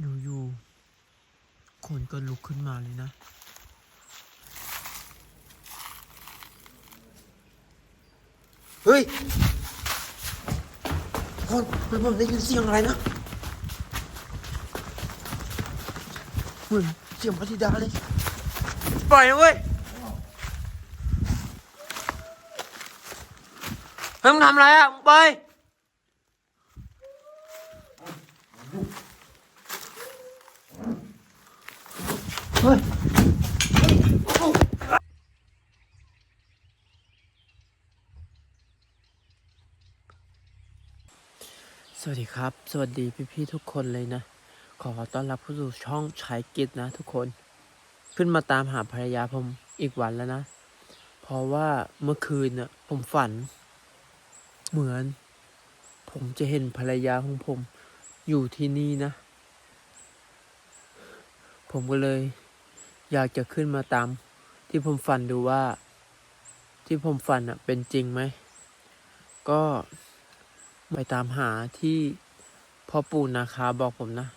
อยู่ๆคนก็ลุกขึ้นมาเลยนะเฮ้ยคนเฮ้ยผมได้ยินเสียงอะไรนะเหมือนเสียงพระธิดาเลยปล่อยนะเว้ยเฮ้ยมึงทำอะไรอะมึงไปเวัสดีครับ สวัสดีพี่ๆทุกคนเลยนะ ขอต้อนรับเข้าสู่ช่องชายกิจนะทุกคน ขึ้นมาตามหาภรรยาผมอีกวันแล้วนะ เพราะว่าเมื่อคืนน่ะผมฝัน เหมือน ผมจะเห็นภรรยาของผม อยู่ที่นี่นะ ผมก็เลย อยากจะขึ้นมาตาม ที่ผมฝันดูว่า ที่ผมฝันอะเป็นจริงไหม ก็ ไปตามหาที่พ่อปู่นาคาบอกผมนะ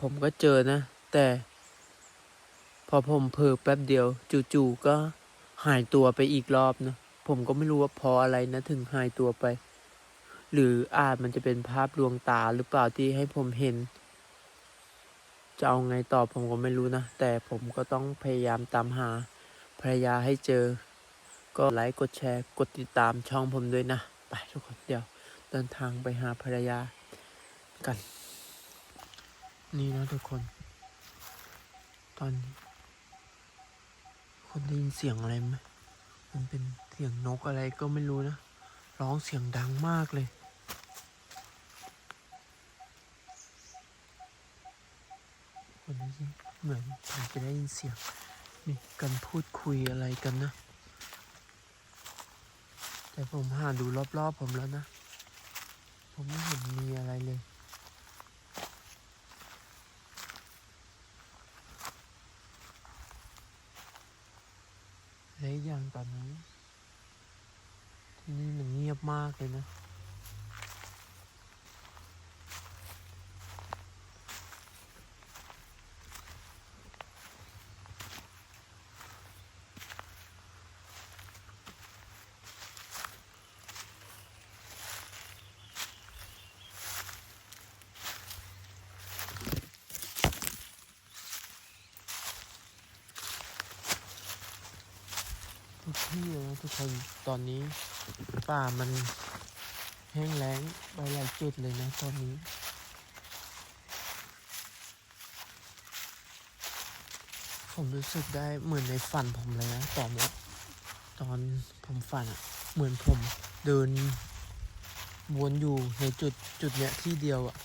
ผมก็เจอนะ แต่พอผมเผลอแป๊บเดียว จู่ๆก็หายตัวไปอีกรอบนะ ผมก็ไม่รู้ว่าเพราะอะไรนะ ถึงหายตัวไป หรืออาจมันจะเป็นภาพลวงตาหรือเปล่าที่ให้ผมเห็น จะเอาไงต่อผมก็ไม่รู้นะ แต่ผมก็ต้องพยายามตามหาภรรยาให้เจอ ก็ไลค์กดแชร์กดติดตามช่องผมด้วยนะ ไปทุกคนเดี๋ยวเดินทางไปหาภรรยากัน นี่นะทุกคน ตอนนี้คนได้ยินเสียงอะไรไหมมันเป็นเสียงนกอะไรก็ไม่รู้นะร้องเสียงดังมากเลยคนได้ยินเหมือนผมจะได้ยินเสียงมีการพูดคุยอะไรกันนะ แต่ผมหาดูรอบๆผมแล้วนะ ผมไม่เห็นมีอะไรเลย และอีกอย่างตอนนี้ที่นี่มันเงียบมากเลยนะ ทุกที่เลยนะทุกคนตอนนี้ป่ามันแห้งแล้งไปหลายจุดเลยนะตอนนี้ ผมรู้สึกได้เหมือนในฝันผมเลยนะตอนเนี้ตอนผมฝันอะเหมือนผมเดินวนอยู่ในจุดจุดเนี้ยที่เดียวอะ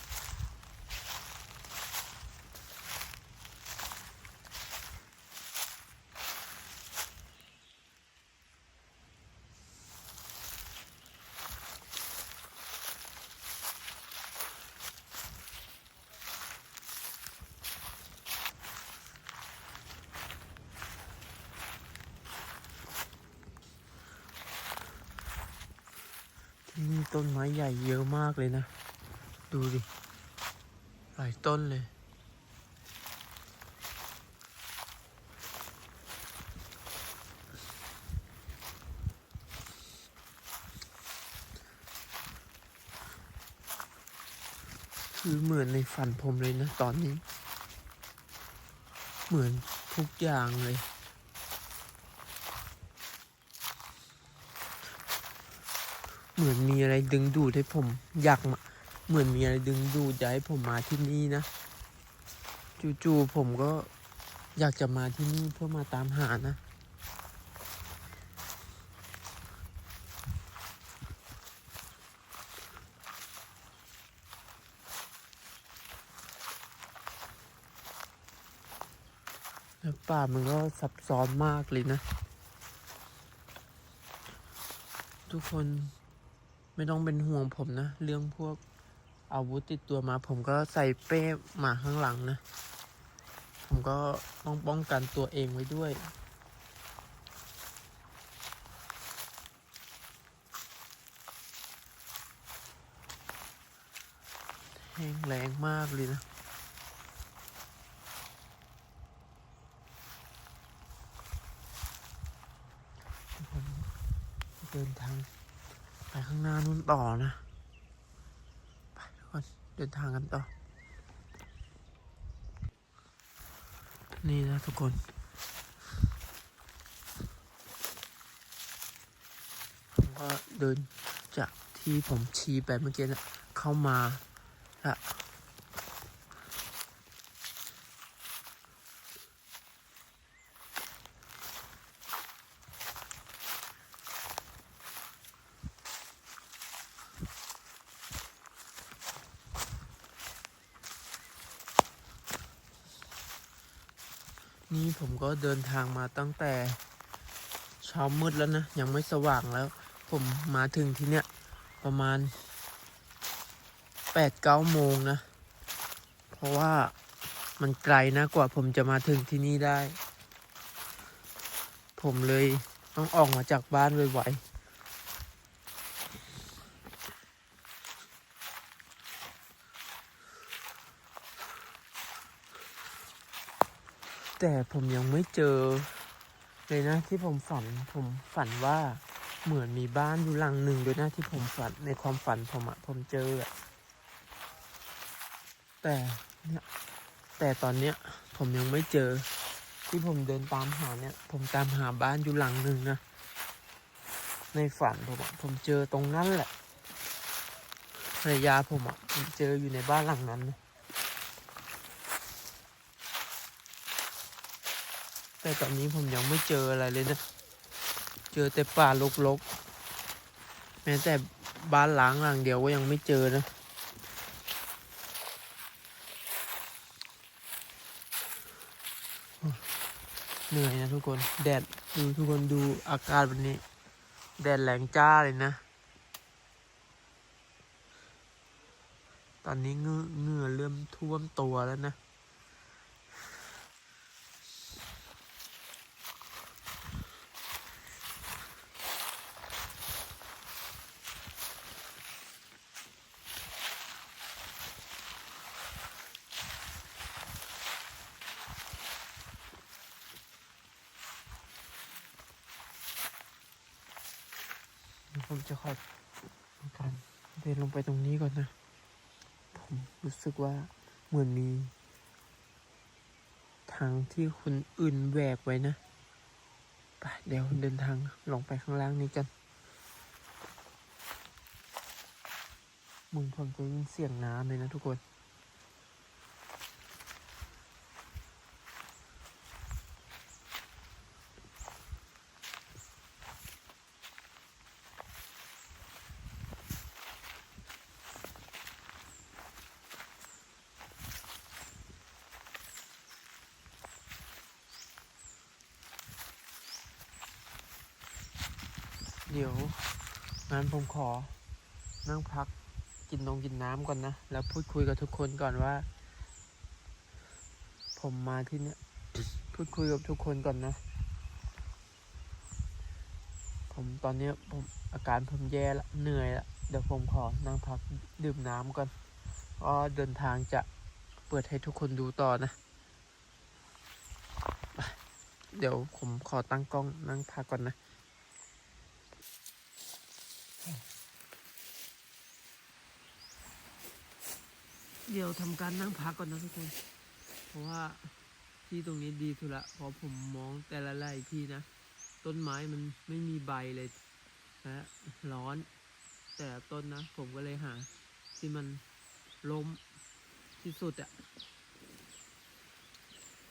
ต้นไม้ใหญ่เยอะมากเลยนะ ดูดิ หลายต้นเลย คือเหมือนในฝันผมเลยนะตอนนี้ เหมือนทุกอย่างเลย เหมือนมีอะไรดึงดูดให้ผมอยากมาเหมือนมีอะไรดึงดูดอยากให้ผมมาที่นี่นะ จู่ๆผมก็อยากจะมาที่นี่เพื่อมาตามหานะ ป่ามันก็ซับซ้อนมากเลยนะ ทุกคน ไม่ต้องเป็นห่วงผมนะ เรื่องพวกอาวุธติดตัวมา ผมก็ใส่เป้มาข้างหลังนะ ผมก็ต้องป้องกันตัวเองไว้ด้วยแห้งแรงมากเลยนะ ผมเดินทาง ไปข้างหน้านู่นต่อนะ ไปทุกคนเดินทางกันต่อ นี่นะทุกคนผมก็เดินจากที่ผมชี้ไปเมื่อกี้นะเข้ามาละนี่ ผมก็เดินทางมาตั้งแต่เช้ามืดแล้วนะ ยังไม่สว่างแล้ว ผมมาถึงที่เนี้ยประมาณแปดเก้าโมงนะ เพราะว่ามันไกลนะกว่าผมจะมาถึงที่นี่ได้ ผมเลยต้องออกมาจากบ้านไวๆ แต่ผมยังไม่เจอเลยนะที่ผมฝันผมฝันว่าเหมือนมีบ้านอยู่หลังหนึ่งด้วยนะที่ผมฝันในความฝันผมอะผมเจออะแต่เนี่ยแต่ตอนเนี้ยผมยังไม่เจอ ที่ผมเดินตามหาเนี่ย ผมตามหาบ้านอยู่หลังหนึ่งนะในฝันผมอะผมเจอตรงนั้นแหละภรรยาผมอะผมเจออยู่ในบ้านหลังนั้นนะ แต่ตอนนี้ผมยังไม่เจออะไรเลยนะ เจอแต่ป่ารกๆ แม้แต่บ้านล้างหลังเดียวก็ยังไม่เจอนะ เหนื่อยนะทุกคน แดดดูทุกคนดูอากาศวันนี้ แดดแรงจ้าเลยนะ ตอนนี้เงื่อเหงื่อเริ่มท่วมตัวแล้วนะ ผมจะขอทำการเดินลงไปตรงนี้ก่อนนะ ผมรู้สึกว่าเหมือนมี ทางที่คนอื่นแหวกไว้นะไปเดี๋ยวเดินทางลงไปข้างล่างนี้กัน มึงผมจะยินเสียงน้ำเลยนะทุกคน เดี๋ยวงั้นผมขอนั่งพักกินนงกินน้ำก่อนนะ แล้วพูดคุยกับทุกคนก่อนว่า ผมมาที่เนี่ยพูดคุยกับทุกคนก่อนนะ ผมตอนนี้ผมอาการผมแย่ละเหนื่อยละเดี๋ยวผมขอนั่งพักดื่มน้ำก่อนก็เดินทางจะเปิดให้ทุกคนดูต่อนะ เดี๋ยวผมขอตั้งกล้องนั่งพักก่อนนะ เดี๋ยวทำการนั่งพักก่อนนะทุกคน เพราะว่าที่ตรงนี้ดีสุดละพราะผมมองแต่ละไร่ที่นะ ต้นไม้มันไม่มีใบเลยนะร้อน แต่ต้นนะ ผมก็เลยหา ที่มันล้มที่สุดอะ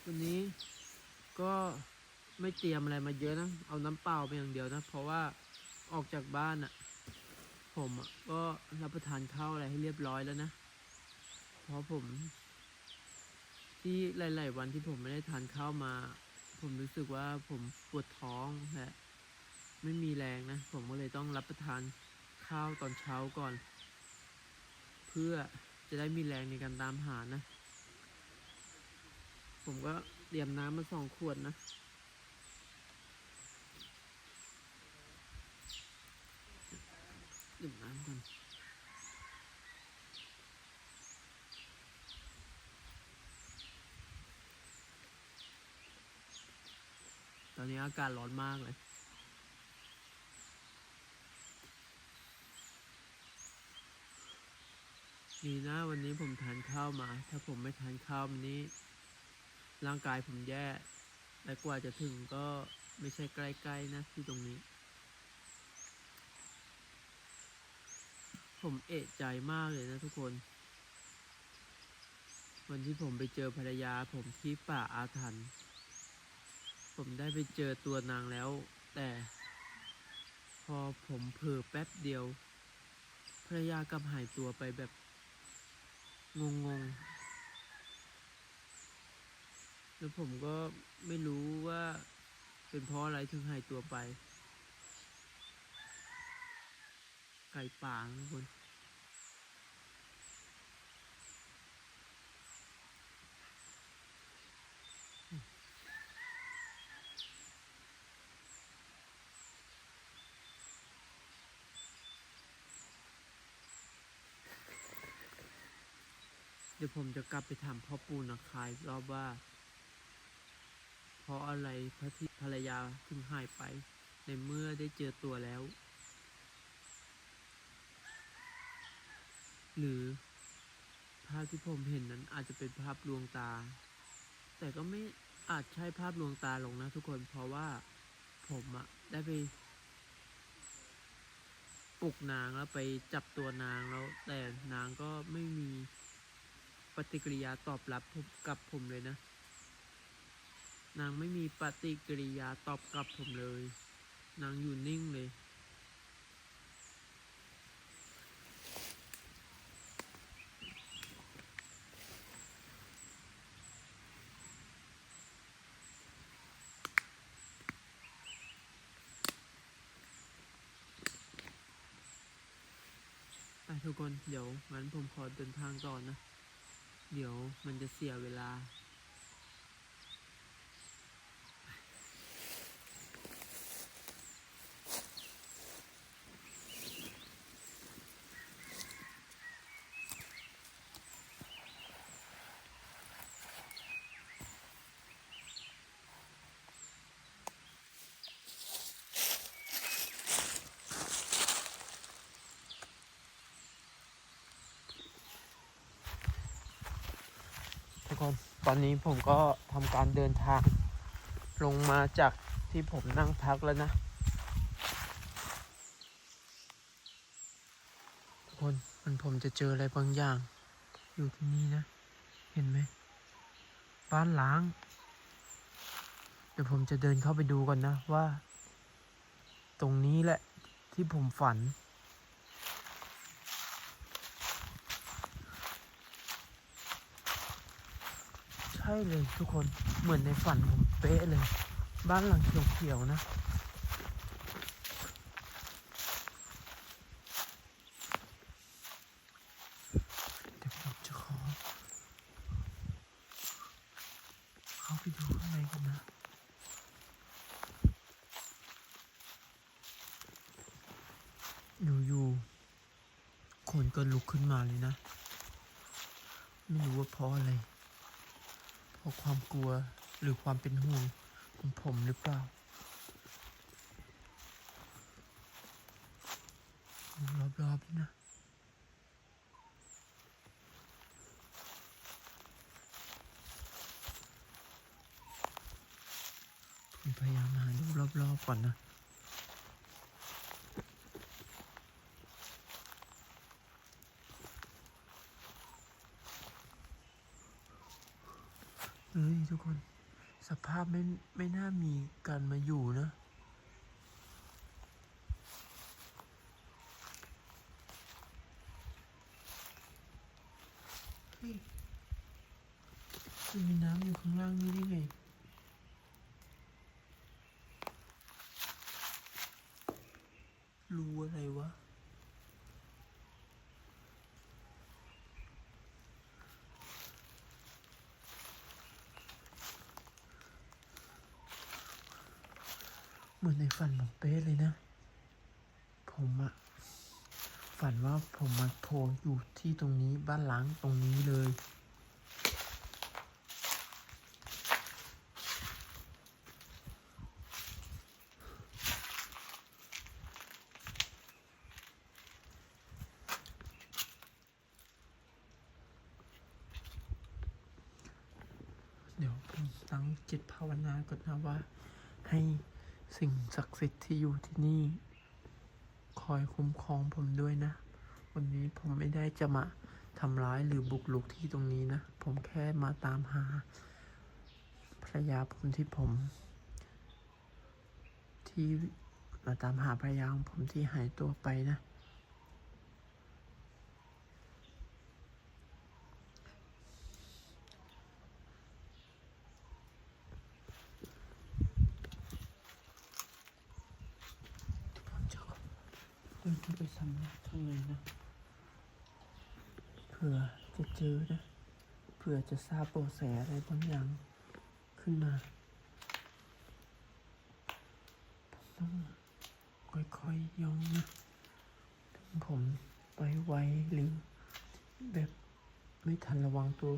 วันนี้ก็ไม่เตรียมอะไรมาเยอะนะ เอาน้ำเปล่าไปอย่างเดียวนะ เพราะว่าออกจากบ้านอะผมอะก็รับประทานข้าวอะไรให้เรียบร้อยแล้วนะ เพราะผม ที่หลาย ๆ วันที่ผมไม่ได้ทานข้าวมา ผมรู้สึกว่าผมปวดท้องและไม่มีแรงนะ ผมก็เลยต้องรับประทานข้าวตอนเช้าก่อน เพื่อจะได้มีแรงในการตามหานะ ผมก็เตรียมน้ำมาสองขวดนะ ดื่มน้ำก่อน ตอนนี้อากาศร้อนมากเลย ดีนะวันนี้ผมทานข้าวมา ถ้าผมไม่ทานข้าววันนี้ ร่างกายผมแย่ และกว่าจะถึงก็ไม่ใช่ใกล้ๆนะที่ตรงนี้ ผมเอะใจมากเลยนะทุกคน วันที่ผมไปเจอภรรยาผมที่ป่าอาถรรพ์ ผมได้ไปเจอตัวนางแล้ว แต่พอผมเผลอแป๊บเดียวภรรยากลับหายตัวไปแบบงงงๆแล้วผมก็ไม่รู้ว่าเป็นเพราะอะไรถึงหายตัวไป ไก่ป่านะทุกคน เดี๋ยวผมจะกลับไปถามพ่อปู่นะคายรอบว่า เพราะอะไรพระที่ภรรยาถึงหายไป ในเมื่อได้เจอตัวแล้ว หรือภาพที่ผมเห็นนั้นอาจจะเป็นภาพลวงตา แต่ก็ไม่อาจใช่ภาพลวงตาหรอกนะทุกคนเพราะว่าผมอะได้ไปปลุกนางแล้วไปจับตัวนางแล้วแต่นางก็ไม่มี ปฏิกิริยาตอบรับกับผมเลยนะ นางไม่มีปฏิกิริยาตอบกลับผมเลย นางอยู่นิ่งเลย ไปทุกคน เดี๋ยวงั้นผมขอเดินทางก่อนนะ เดี๋ยวมันจะเสียเวลา ตอนนี้ผมก็ทำการเดินทางลงมาจากที่ผมนั่งพักแล้วนะทุกคนมันผมจะเจออะไรบางอย่าง อยู่ที่นี่นะ เห็นไหมบ้านล้าง เดี๋ยวผมจะเดินเข้าไปดูก่อนนะว่า ตรงนี้แหละที่ผมฝัน ช่เลยทุกคนเหมือนในฝันผมเป๊ะเลย บ้านหลังเขียวๆนะเดี๋ยวผมจะขอเข้าไปดูข้างในกันนะอยู่ๆคนก็ลุกขึ้นมาเลยนะ ไม่รู้ว่าเพราะอะไร ราะความกลัวหรือความเป็นห่วงของผมหรือเปล่ารอบๆนี่นะผมพยายามหาดูรอบๆก่อนนะ เฮ้ยทุกคน สภาพไม่ไม่น่ามีการมาอยู่นะเฮ้ยมันมีน้ำอยู่ข้างล่างนี่ได้ไงรู้อะไรวะ มือนในฝันผมเป๊ะเลยนะ ผมอะฝันว่าผมมาโผล่อยู่ที่ตรงนี้บ้านหลังตรงนี้เลย เดี๋ยวผมตั้งจิตภาวนาก่อนนะว่าให้ สิ่งศักดิ์สิทธิ์ที่อยู่ที่นี่ คอยคุ้มครองผมด้วยนะ วันนี้ผมไม่ได้จะมาทำร้ายหรือบุกลุกที่ตรงนี้นะ ผมแค่มาตามหาภรรยาผมที่ผม ที่มาตามหาภรรยาของผมที่หายตัวไปนะ ผมจะเดินเข้า ไปสำรวจข้างในนะเผื่อจะเจอนะเผื่อจะทราบเบาะแสอะไรบางอย่างขึ้นมาต้องค่อยๆย่องนะถึงผมไปไวหรือแบบไม่ทันระวังตัว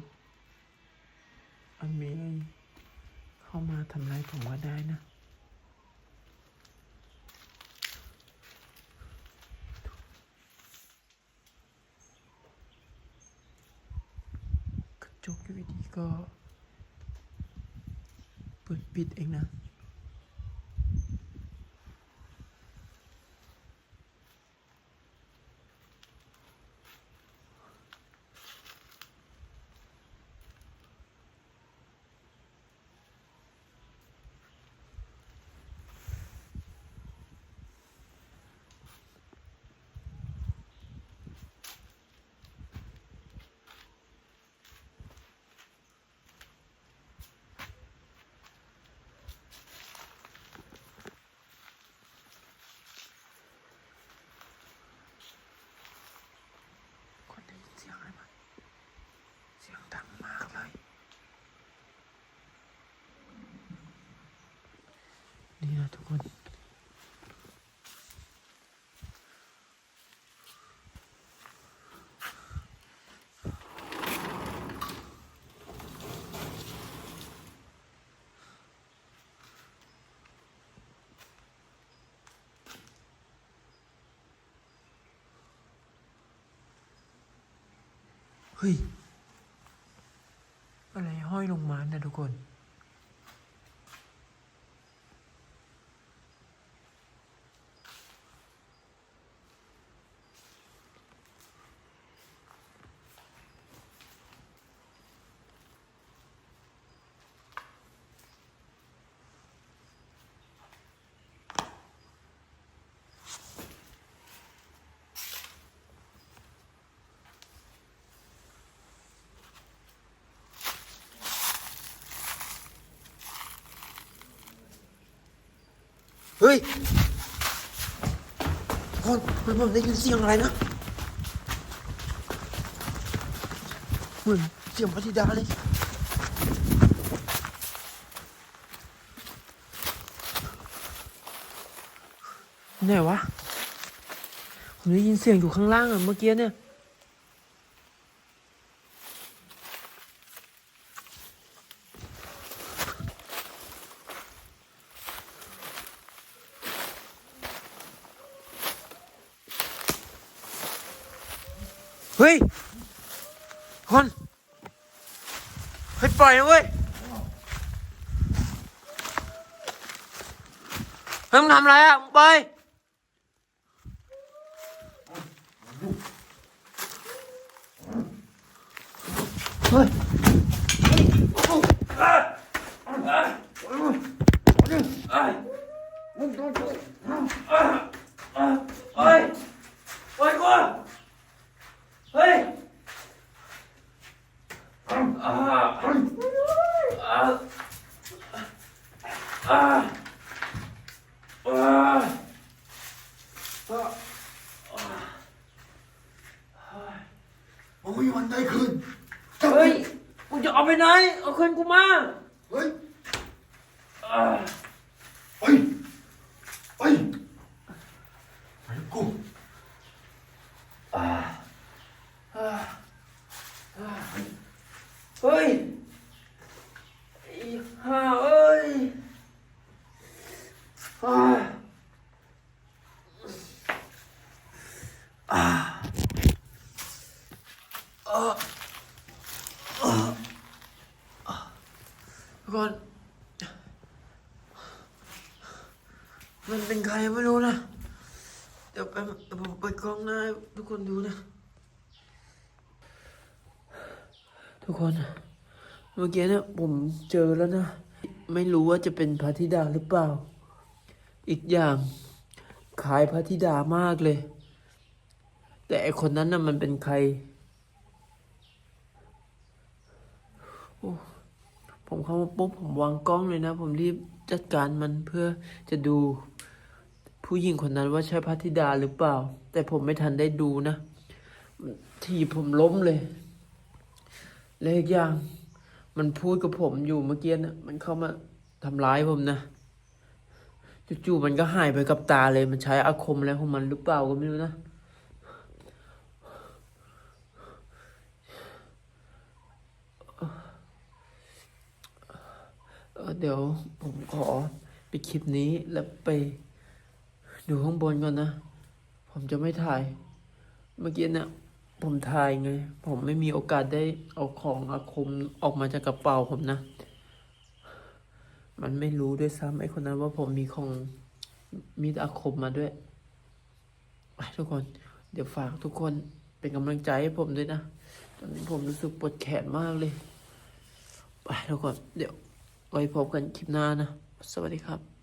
อันมีอะไรเข้ามาทำร้ายผมก็ได้นะ จกอยู่ดีก็ เปิดปิดเองนะ คนได้ยินเสียงอะไรไหมเสียงดังมากเลย นี่นะ ทุกคน เฮ้ย อะไรห้อยลงมานะทุกคน ฮ้ยคนคนผมได้ยินเสียงอะไรนะเหมือนเสียงพระธิดาเลยไหนวะ ผมได้ยินเสียงอยู่ข้างล่างอะเมื่อกี้เนี่ย ฮ้ยคนเฮ้ยปล่อยนะเว้ยเฮ้ยมึงทำอะไรอะมึงปล่อยเฮ้ยเฮ้ยปล่อยกูเฮ้ยผมไม่มีวันได้คืนจับเฮ้ยกูจะเอาไปไหน เอาคืนกูมาเฮ้ยอ่าไปไปไปกู เฮ้ยฮ่าเอ้ยฮ่าอ่เออเอก่นมันเป็นใครไม่รู้นะ เดี๋ยวไปเดี๋ยวผมไปกล้องน้าใทุกคนดูนะ ทุกคน เมื่อกี้เนี่ยผมเจอแล้วนะ ไม่รู้ว่าจะเป็นพระธิดาหรือเปล่า อีกอย่างคล้ายพระธิดามากเลย แต่ไอคนนั้นน่ะมันเป็นใครโอ้ผมเข้ามาปุ๊บผมวางกล้องเลยนะ ผมรีบจัดการมันเพื่อจะดูผู้หญิงคนนั้นว่าใช่พระธิดาหรือเปล่า แต่ผมไม่ทันได้ดูนะ ทีผมล้มเลย และอีกอย่าง มันพูดกับผมอยู่เมื่อกี้นะมันเข้ามาทำร้ายผมนะจู่ๆมันก็หายไปกับตาเลย มันใช้อาคมอะไรของมันหรือเปล่าก็ไม่รู้นะเเดี๋ยวผมขอไปคลิปนี้แล้วไปดูข้างบนก่อนนะ ผมจะไม่ถ่าย เมื่อกี้เนี่ย ผมถ่ายไง ผมไม่มีโอกาสได้เอาของอาคมออกมาจากกระเป๋าผมนะ มันไม่รู้ด้วยซ้ำไอ้คนนั้นว่าผมมีของมีอาคมมาด้วยไปทุกคน เดี๋ยวฝากทุกคนเป็นกำลังใจให้ผมด้วยนะ ตอนนี้ผมรู้สึกปวดแขนมากเลย ไปทุกคน เดี๋ยวไว้พบกันคลิปหน้านะ สวัสดีครับ